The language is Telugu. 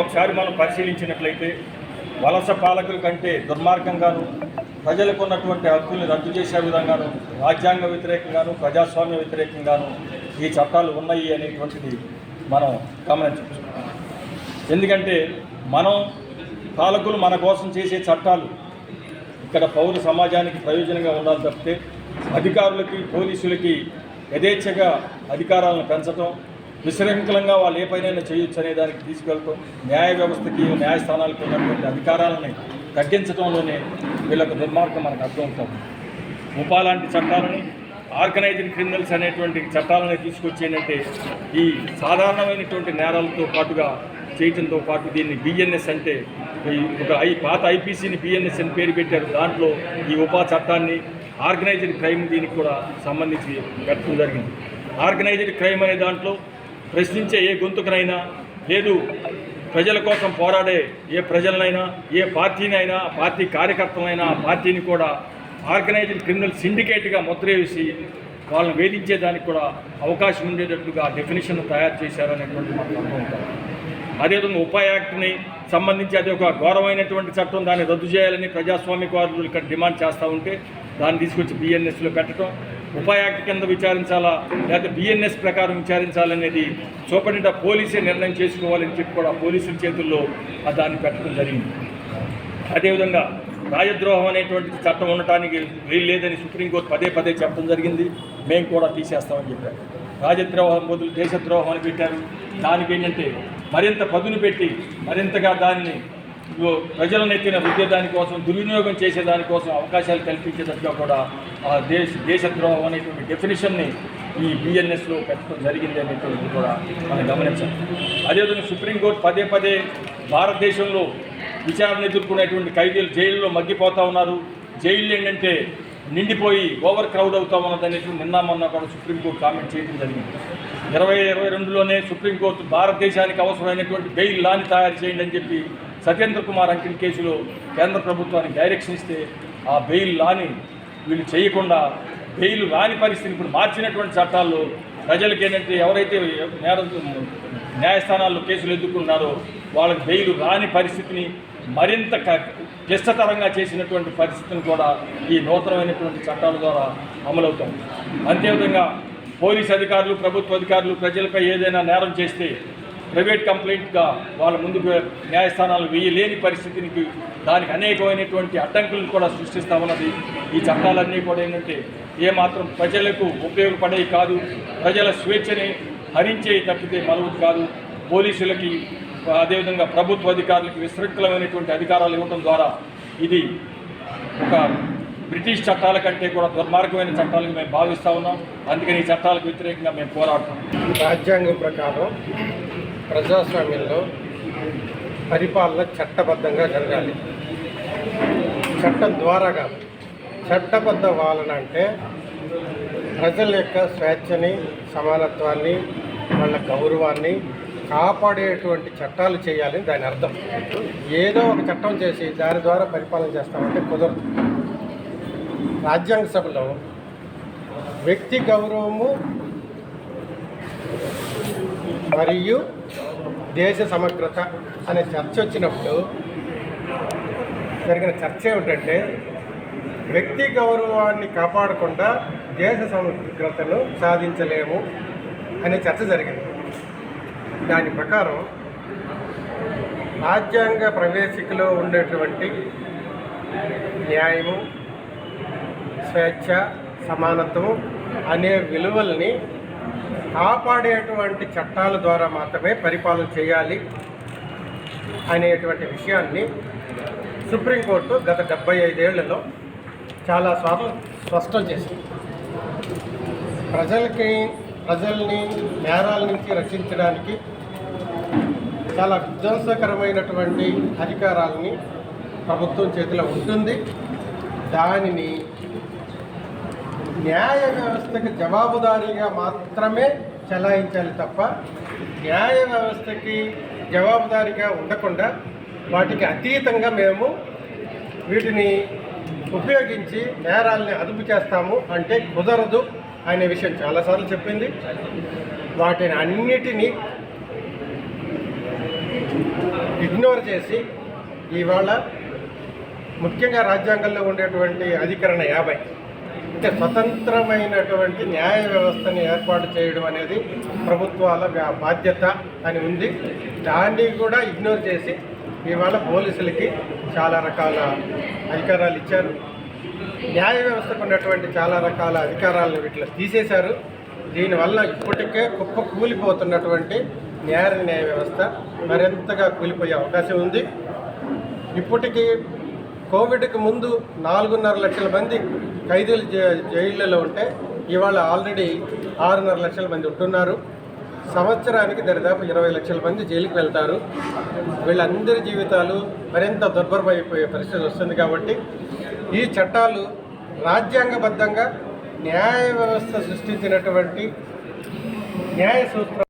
ఒకసారి మనం పరిశీలించినట్లయితే వలస పాలకుల కంటే దుర్మార్గంగాను ప్రజలకు ఉన్నటువంటి హక్కుల్ని రద్దు చేసే విధంగాను రాజ్యాంగ వ్యతిరేకంగాను ప్రజాస్వామ్య వ్యతిరేకంగాను ఈ చట్టాలు ఉన్నాయి అనేటువంటిది మనం గమనించవచ్చు. ఎందుకంటే మనం పాలకులు మన కోసం చేసే చట్టాలు ఇక్కడ పౌర సమాజానికి ప్రయోజనంగా ఉండాలి తప్పితే అధికారులకి పోలీసులకి యథేచ్ఛగా అధికారాలను పెంచడం విశృంఖలంగా వాళ్ళు ఏ పైన చేయొచ్చు అనే దానికి తీసుకెళ్తూ న్యాయ వ్యవస్థకి న్యాయస్థానాలకు ఉన్నటువంటి అధికారాలని తగ్గించడంలోనే వీళ్ళకు దుర్మార్గం మనకు అర్థమవుతుంది ఉపా లాంటి చట్టాలని ఆర్గనైజ్డ్ క్రిమినల్స్ అనేటువంటి చట్టాలని తీసుకొచ్చి ఏంటంటే ఈ సాధారణమైనటువంటి నేరాలతో పాటుగా చేయటంతో పాటు దీన్ని బిఎన్ఎస్ అంటే ఒక ఐ పాత ఐపీసీని బిఎన్ఎస్ అని పేరు పెట్టారు. దాంట్లో ఈ ఉపా చట్టాన్ని ఆర్గనైజ్డ్ క్రైమ్ దీనికి కూడా సంబంధించి పెట్టడం జరిగింది. ఆర్గనైజ్డ్ క్రైమ్ అనే దాంట్లో ప్రశ్నించే ఏ గొంతుకనైనా లేదు ప్రజల కోసం పోరాడే ఏ ప్రజలనైనా ఏ పార్టీనైనా పార్టీ కార్యకర్తలైనా ఆ పార్టీని కూడా ఆర్గనైజ్డ్ క్రిమినల్ సిండికేట్గా ముద్ర వేసి వాళ్ళని వేధించేదానికి కూడా అవకాశం ఉండేటట్టుగా డెఫినేషన్ తయారు చేశారనేటువంటి మనకు అనుకుంటాం అదేవిధంగా ఉపా యాక్ట్ని సంబంధించి అది ఒక ఘోరమైనటువంటి చట్టం దాన్ని రద్దు చేయాలని ప్రజాస్వామికవాదులు ఇక్కడ డిమాండ్ చేస్తూ ఉంటే దాన్ని తీసుకొచ్చి బిఎన్ఎస్లో పెట్టడం ఉపా యాక్ట్ కింద విచారించాలా? లేకపోతే బిఎన్ఎస్ ప్రకారం విచారించాలనేది సూపరింట పోలీసే నిర్ణయం చేసుకోవాలని చెప్పి కూడా పోలీసుల చేతుల్లో ఆ దాన్ని పెట్టడం జరిగింది. అదేవిధంగా రాజద్రోహం అనేటువంటి చట్టం ఉండటానికి వీలు లేదని సుప్రీంకోర్టు పదే పదే చెప్పడం జరిగింది. మేము కూడా తీసేస్తామని చెప్పారు. రాజద్రోహం బదులు దేశద్రోహం అని పెట్టారు. దానికి ఏంటంటే మరింత పదును పెట్టి మరింతగా దాన్ని ప్రజలను ఎత్తిన రుద్దేదాని కోసం దుర్వినియోగం చేసేదానికోసం అవకాశాలు కల్పించేటట్టుగా కూడా ఆ దేశ దేశద్రోహం అనేటువంటి డెఫినేషన్ని ఈ బిఎన్ఎస్లో పెట్టడం జరిగింది అనేటువంటిది కూడా మనం గమనించాలి. అదేవిధంగా సుప్రీంకోర్టు పదే పదే భారతదేశంలో విచారణ ఎదుర్కొనేటువంటి ఖైదీలు జైల్లో మగ్గిపోతూ ఉన్నారు. జైళ్ళు ఏంటంటే నిండిపోయి ఓవర్ క్రౌడ్ అవుతా ఉన్నది అనేటువంటి నిన్న మొన్న కూడా సుప్రీంకోర్టు కామెంట్ చేయడం జరిగింది. ఇరవై ఇరవై రెండులోనే సుప్రీంకోర్టు భారతదేశానికి అవసరమైనటువంటి బెయిల్ లాని తయారు చేయండి అని చెప్పి సత్యేంద్ర కుమార్ అంకిల్ కేసులో కేంద్ర ప్రభుత్వానికి డైరెక్షన్ ఇస్తే ఆ బెయిల్ లాని వీళ్ళు చేయకుండా బెయిల్ రాని పరిస్థితిని ఇప్పుడు మార్చినటువంటి చట్టాల్లో ప్రజలకి ఏంటంటే ఎవరైతే నేర న్యాయస్థానాల్లో కేసులు ఎదుర్కొన్నారో వాళ్ళకి బెయిల్ రాని పరిస్థితిని మరింత క- క్లిష్టతరంగా చేసినటువంటి పరిస్థితిని కూడా ఈ నూతనమైనటువంటి చట్టాల ద్వారా అమలవుతాం అంతేవిధంగా పోలీస్ అధికారులు ప్రభుత్వ అధికారులు ప్రజలపై ఏదైనా నేరం చేస్తే ప్రైవేట్ కంప్లైంట్గా వాళ్ళ ముందుకు న్యాయస్థానాలు వేయలేని పరిస్థితికి దానికి అనేకమైనటువంటి అడ్డంకులను కూడా సృష్టిస్తా ఉన్నది. ఈ చట్టాలన్నీ కూడా ఏంటంటే ఏమాత్రం ప్రజలకు ఉపయోగపడేవి కాదు. ప్రజల స్వేచ్ఛని హరించే తప్పితే మరొకటి కాదు. పోలీసులకి అదేవిధంగా ప్రభుత్వ అధికారులకి విశృంఖలమైనటువంటి అధికారాలు ఇవ్వడం ద్వారా ఇది ఒక బ్రిటిష్ చట్టాల కంటే కూడా దుర్మార్గమైన చట్టాలుగా మేము భావిస్తూ ఉన్నాం. అందుకని ఈ చట్టాలకు వ్యతిరేకంగా మేము పోరాడుతున్నాం. రాజ్యాంగం ప్రకారం ప్రజాస్వామ్యంలో పరిపాలన చట్టబద్ధంగా జరగాలి. చట్టం ద్వారా కాదు. చట్టబద్ధ పాలన అంటే ప్రజల యొక్క స్వేచ్ఛని సమానత్వాన్ని వాళ్ళ గౌరవాన్ని కాపాడేటువంటి చట్టాలు చేయాలని దాని అర్థం. ఏదో ఒక చట్టం చేసి దాని ద్వారా పరిపాలన చేస్తామంటే కుదరదు. రాజ్యాంగ సభలో వ్యక్తి గౌరవము మరియు దేశ సమగ్రత అనే చర్చ వచ్చినప్పుడు జరిగిన చర్చ ఏమిటంటే వ్యక్తి గౌరవాన్ని కాపాడకుండా దేశ సమగ్రతను సాధించలేము అనే చర్చ జరిగింది. దాని ప్రకారం రాజ్యాంగ ప్రవేశికలో ఉండేటువంటి న్యాయము స్వేచ్ఛ సమానత్వం అనే విలువల్ని కాపాడేటువంటి చట్టాల ద్వారా మాత్రమే పరిపాలన చేయాలి అనేటువంటి విషయాన్ని సుప్రీంకోర్టు గత డెబ్బై ఐదేళ్ళలో చాలా సార్లు స్పష్టం చేసింది. ప్రజలకి ప్రజల్ని నేరాల నుంచి రక్షించడానికి చాలా విధ్వంసకరమైనటువంటి అధికారాలని ప్రభుత్వం చేతిలో ఉంటుంది. దానిని న్యాయ వ్యవస్థకి జవాబుదారీగా మాత్రమే చెలాయించాలి తప్ప న్యాయ వ్యవస్థకి జవాబుదారీగా ఉండకుండా వాటికి అతీతంగా మేము వీటిని ఉపయోగించి నేరాల్ని అదుపు చేస్తాము అంటే కుదరదు అనే విషయం చాలాసార్లు చెప్పింది. వాటిని అన్నిటినీ ఇగ్నోర్ చేసి ఇవాళ ముఖ్యంగా రాజ్యాంగంలో ఉండేటువంటి అధికరణ యాభై. అంటే స్వతంత్రమైనటువంటి న్యాయ వ్యవస్థని ఏర్పాటు చేయడం అనేది ప్రభుత్వాల బాధ్యత అని ఉంది. దాన్ని కూడా ఇగ్నోర్ చేసి ఇవాళ పోలీసులకి చాలా రకాల అధికారాలు ఇచ్చారు. న్యాయ వ్యవస్థకు ఉన్నటువంటి చాలా రకాల అధికారాలను వీటిలో తీసేశారు. దీనివల్ల ఇప్పటికే కుప్ప కూలిపోతున్నటువంటి న్యాయ న్యాయ వ్యవస్థ మరింతగా కూలిపోయే అవకాశం ఉంది. ఇప్పటికీ కోవిడ్కి ముందు నాలుగున్నర లక్షల మంది ఖైదీలు జైళ్ళలో ఉంటే ఇవాళ ఆల్రెడీ ఆరున్నర లక్షల మంది ఉంటున్నారు. సంవత్సరానికి దరిదాపు ఇరవై లక్షల మంది జైలుకి వెళ్తారు. వీళ్ళందరి జీవితాలు మరింత దుర్భరమైపోయే పరిస్థితి వస్తుంది కాబట్టి ఈ చట్టాలు రాజ్యాంగబద్ధంగా న్యాయ వ్యవస్థ సృష్టించినటువంటి న్యాయ సూత్రం